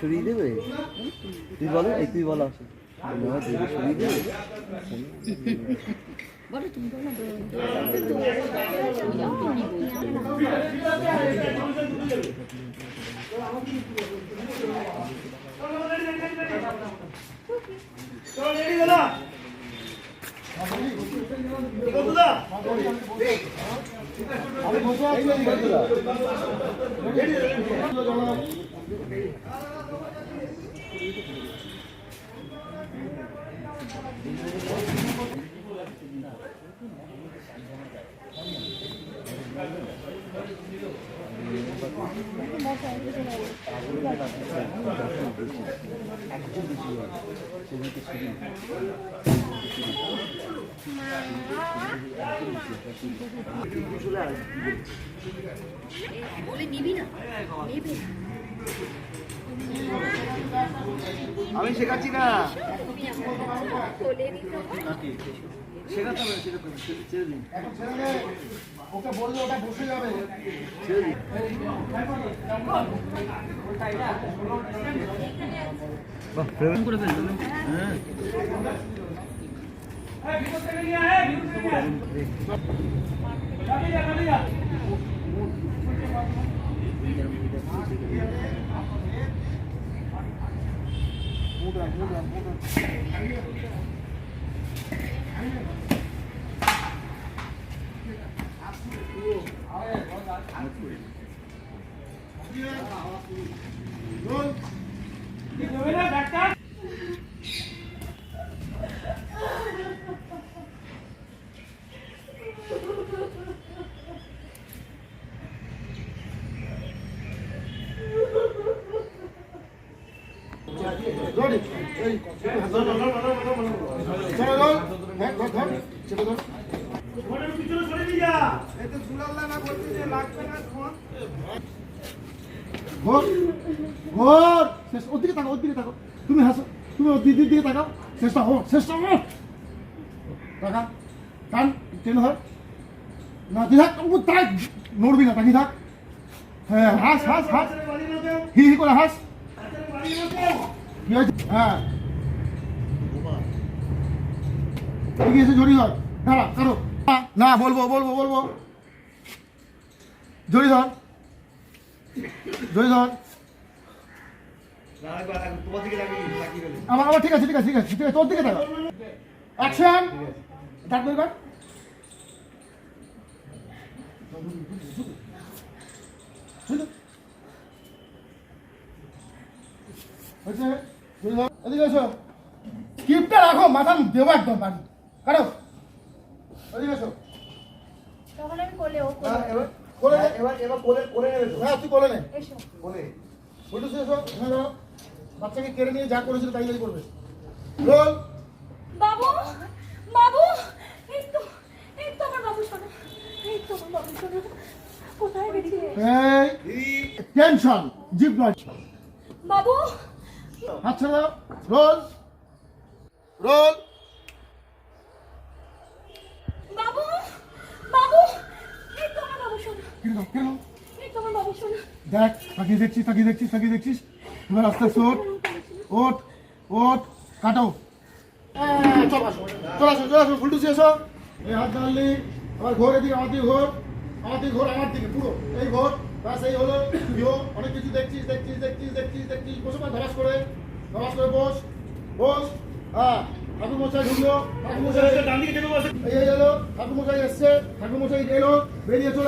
সরিয়ে দেবে? তুই বলো এই তুই বলো। দূরে সরিয়ে দেবে। বলো বলো তুমি বলে নিবি না। আমি শেখাচ্ছি না। বলে দিত শেখাতে হবে শেখাতে হবে ছেড়ে- ছেড়ে দিন ওকে বললে ওটা বসে যাবে ছেড়ে দিন বাহ প্রেম করে ফেললো হ্যাঁ রোড এই ধর ধর ধর ধর ধর ধর হ্যাঁ ধর ধর চেপে ধর ঘোর ঘোর, শেষ, ওর দিকে তাকাও তুমি হাসো, তুমি ওর দিদির দিকে তাকাও। তুই নড়বি না তাকি থাক। হ্যাঁ হাস হাস হাস। হি হি করে হাস। কি হয়েছে? হ্যাঁ। এগিয়ে এসে জড়ি ধর। দাঁড়া, কারও। না, বলব বলব বলব। জড়ি ধর। ধর আমার আমার ঠিক আছে ঠিক আছে ঠিক আছে ঠিক আছে তোর দিকে দেখো অ্যাকশন ডাক এদিকে এসো। স্ক্রিপ্টটা রাখো মাথা দেবো একদম বাড়ি। কারও এদিকে এসো। তখন আমি ও হ্যাঁ, কোলে করে নে। এবার এবার কোলে কোলে নেবে তো হ্যাঁ তুই করে নে। এসো। কোলে বলটু এসো এখানে দাঁড়াও। বাচ্চাকে কেড়ে নিয়ে যা করেছিল তাই তাই করবে। রোল। বাবু বাবু এই তো এই তো আমার বাবু শোনো এই তো আমার বাবু শোনো। কোথায় গেছে? এই টেনশন জিপ নয়। বাবু। হাত ছেড়ে দাও। রোল। রোল বাবু বাবু এই তো আমার বাবু শোনো কেন কেন এই তো আমার বাবু শোনো দেখ তাকিয়ে দেখছিস তাকিয়ে দেখছিস তাকিয়ে দেখছিস। এবার আস্তে আস্তে ওট ওট ওট কাটো। চল আসো চল আসো চল আসো ফুলটুসি এসো। এই হাত দাঁড়ালি আবার ঘোর এদিকে আমার দিকে ঘোর। আমার দিকে ঘোর আমার দিকে পুরো। এই ঘোর ব্যাস এই হলো অনেক কিছু দেখছিস দেখছিস দেখছিস দেখছিস দেখছিস। বসে পা ধরাস করে ধরাস করে বস বস। হ্যাঁ ঠাকুর মশাই ঢুকলো ঠাকুর মশাই এই এই এলো ঠাকুর মশাই এসছে ঠাকুর মশাই এলো বেরিয়ে চলে